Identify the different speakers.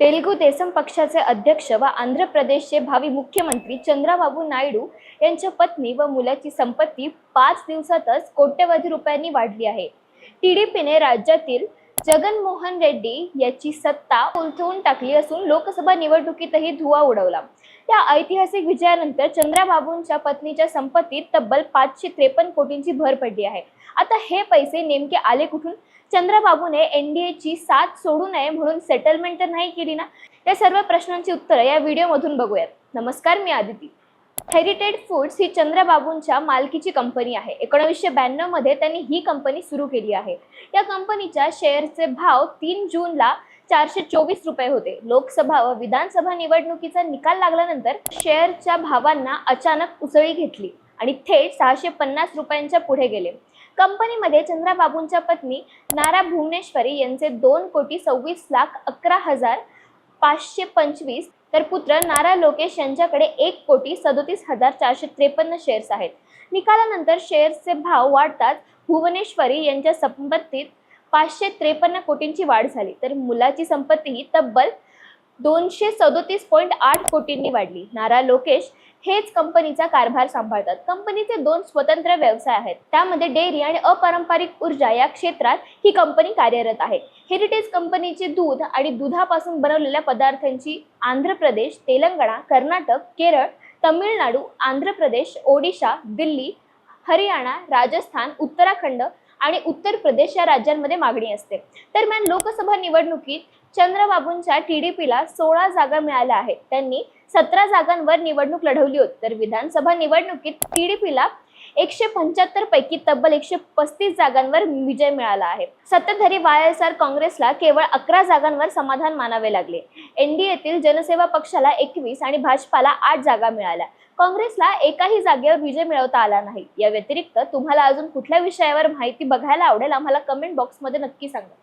Speaker 1: तेलुगू देसम पक्षाचे अध्यक्ष व आंध्र प्रदेशचे भावी मुख्यमंत्री चंद्राबाबू नायडू यांच्या पत्नी व मुलाची संपत्ती पाच दिवसातच कोट्यवधी रुपयांनी वाढली आहे. टीडीपीने राज्यातील जगनमोहन रेड्डी याची सत्ता उलथवून टाकली असून लोकसभा निवडणुकीतही धुवा उडवला. त्या ऐतिहासिक विजयानंतर चंद्राबाबूंच्या पत्नीच्या संपत्तीत तब्बल पाचशे त्रेपन्न कोटींची भर पडली आहे. आता हे पैसे नेमके आले कुठून? चंद्रबाबूने एनडीएची साथ सोडू नये म्हणून सेटलमेंट तर नाही केली ना? या सर्व प्रश्नांची उत्तरं या व्हिडिओमधून बघूयात. नमस्कार मी आदिती. हेरिटेड फूड्स ही चंद्रबाबूंच्या मालकीची कंपनी आहे. एकोणीसशे ब्याण्णवमध्ये त्यांनी ही कंपनी सुरू केली आहे. या कंपनीच्या शेअरचे भाव तीन जूनला चारशे चोवीस रुपये होते. लोकसभा व विधानसभा निवडणुकीचा निकाल लागल्यानंतर शेअरच्या भावांना अचानक उसळी घेतली आणि थेट सहाशे पन्नास रुपयांच्या पुढे गेले. कंपनीमध्ये चंद्राबाबूंच्या पत्नी नारा भुवनेश्वरी यांचे दोन कोटी सव्वीस लाख अकरा हजार पाचशे पंचवीस तर पुत्र नारा लोकेश यांच्याकडे एक कोटी सदोतीस हजार चारशे त्रेपन्न शेअर्स आहेत. निकालानंतर शेअर्सचे भाव वाढताच भुवनेश्वरी यांच्या संपत्तीत पाचशे त्रेपन्न कोटींची वाढ झाली. तर मुलाची संपत्ती ही तब्बल दोनशे सदोतीस पॉईंट आठ कोटींनी वाढली. नारा लोकेश हेच कंपनीचा कारभार सांभाळतात. कंपनीचे दोन स्वतंत्र व्यवसाय आहेत. त्यामध्ये डेअरी आणि अपारंपरिक ऊर्जा या क्षेत्रात ही कंपनी कार्यरत आहे. हेरिटेज कंपनीचे दूध आणि दुधापासून बनवलेल्या पदार्थांची आंध्र प्रदेश तेलंगणा कर्नाटक केरळ तमिळनाडू आंध्र प्रदेश ओडिशा दिल्ली हरियाणा राजस्थान उत्तराखंड आणि उत्तर प्रदेश या राज्यांमध्ये मागणी असते. दरम्यान लोकसभा निवडणुकीत चंद्रबाबूंच्या टीडीपीला सोळा जागा मिळाल्या आहेत. त्यांनी सतरा जागांवर निवडणूक लढवली होती. तर विधानसभा निवडणुकीत टीडीपीला एकशे पंच्याहत्तर पैकी तब्बल एकशे पस्तीस जागांवर विजय मिळाला आहे. सत्ताधारी वाय एस आर काँग्रेसला केवळ अकरा जागांवर समाधान मानावे लागले. एनडीएतील जनसेवा पक्षाला एकवीस आणि भाजपाला आठ जागा मिळाल्या. काँग्रेसला एकाही जागेवर विजय मिळवता आला नाही. या व्यतिरिक्त तुम्हाला अजून कुठल्या विषयावर माहिती बघायला आवडेल आम्हाला कमेंट बॉक्समध्ये नक्की सांगा.